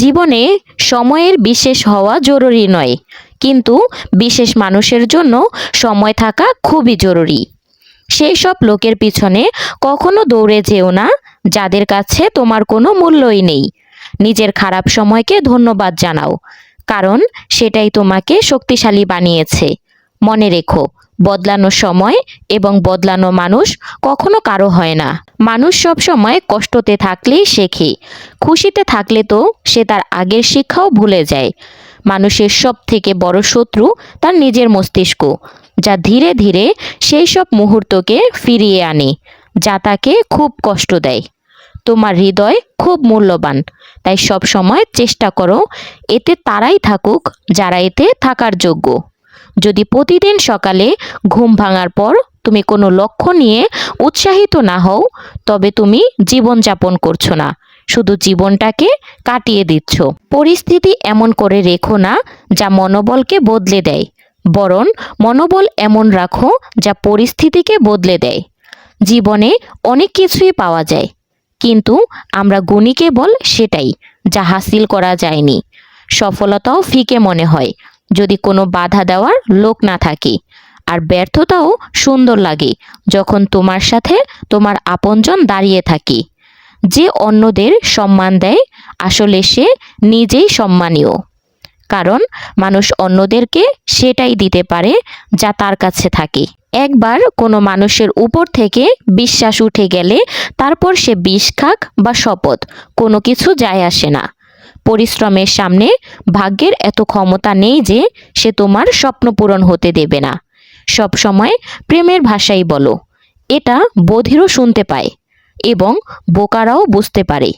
জীবনে সময়ের বিশেষ হওয়া জরুরি নয়, কিন্তু বিশেষ মানুষের জন্য সময় থাকা খুবই জরুরি। সেই সব লোকের পিছনে কখনো দৌড়ে যেও না, যাদের কাছে তোমার কোনো মূল্যই নেই। নিজের খারাপ সময়কে ধন্যবাদ জানাও, কারণ সেটাই তোমাকে শক্তিশালী বানিয়েছে। মনে রেখো বদলানো সময় এবং বদলানো মানুষ কখনো কারও হয় না। মানুষ সব সময় কষ্টতে থাকলেই শেখে। খুশিতে থাকলে তো সে তার আগের শিক্ষাও ভুলে যায়। মানুষের সব থেকে বড় শত্রু তার নিজের মস্তিষ্ক, যা ধীরে ধীরে সেই সব মুহূর্তকে ফিরিয়ে আনে, যা তাকে খুব কষ্ট দেয়। তোমার হৃদয় খুব মূল্যবান, তাই সব সময় চেষ্টা করো, এতে তারাই থাকুক, যারা এতে থাকার যোগ্য। যদি প্রতিদিন সকালে ঘুম ভাঙার পর তুমি কোনো লক্ষ্য নিয়ে উৎসাহিত না হও, তবে তুমি জীবনযাপন করছ না। শুধু জীবনটাকে কাটিয়ে দিচ্ছ। পরিস্থিতি এমন করে রেখো না যা মনোবলকে বদলে দেয়, বরং মনোবল এমন রাখো যা পরিস্থিতিকে বদলে দেয়। জীবনে অনেক কিছুই পাওয়া যায়, কিন্তু আমরা গুণী কেবল সেটাই, যা হাসিল করা যায়নি। সফলতাও ফিকে মনে হয় যদি কোনো বাধা দেওয়ার লোক না থাকে। আর ব্যর্থতাও সুন্দর লাগে যখন তোমার সাথে তোমার আপনজন দাঁড়িয়ে থাকে। যে অন্যদের সম্মান দেয়, আসলে সে নিজেই সম্মানীয়। কারণ মানুষ অন্যদেরকে সেটাই দিতে পারে যা তার কাছে থাকে। একবার কোনো মানুষের উপর থেকে বিশ্বাস উঠে গেলে তারপর সে বিষ খাক বা শপথ, কোনো কিছু যায় আসে না। পরিশ্রমের সামনে ভাগ্যের এত ক্ষমতা নেই যে সে তোমার স্বপ্ন পূরণ হতে দেবে না। সব সময় প্রেমের ভাষাই বলো। এটা বধিরও শুনতে পায় এবং বোকারাও বুঝতে পারে।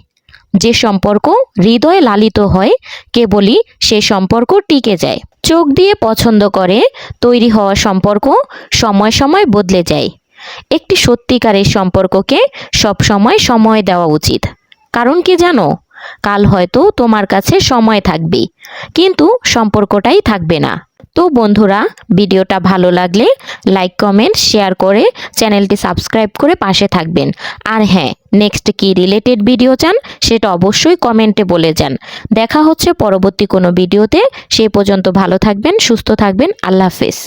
যে সম্পর্ক হৃদয়ে লালিত হয়, কেবলই সে সম্পর্ক টিকে যায়। চোখ দিয়ে পছন্দ করে, তৈরি হওয়া সম্পর্ক সময় সময় বদলে যায়। একটি সত্যিকারের সম্পর্ককে সব সময় সময় দেওয়া উচিত। কারণ কি জানো? কাল হয়তো তোমার কাছে সময় থাকবে কিন্তু সম্পর্কটাই থাকবে না। তো বন্ধুরা, ভিডিওটা ভালো লাগলে লাইক কমেন্ট শেয়ার করে চ্যানেলটি সাবস্ক্রাইব করে পাশে থাকবেন। আর হ্যাঁ নেক্সট কি রিলেটেড ভিডিও চান, সেটা অবশ্যই কমেন্টে বলে যান। দেখা হচ্ছে পরবর্তী কোনো ভিডিওতে সে পর্যন্ত ভালো থাকবেন, সুস্থ থাকবেন, আল্লাহ হাফেজ।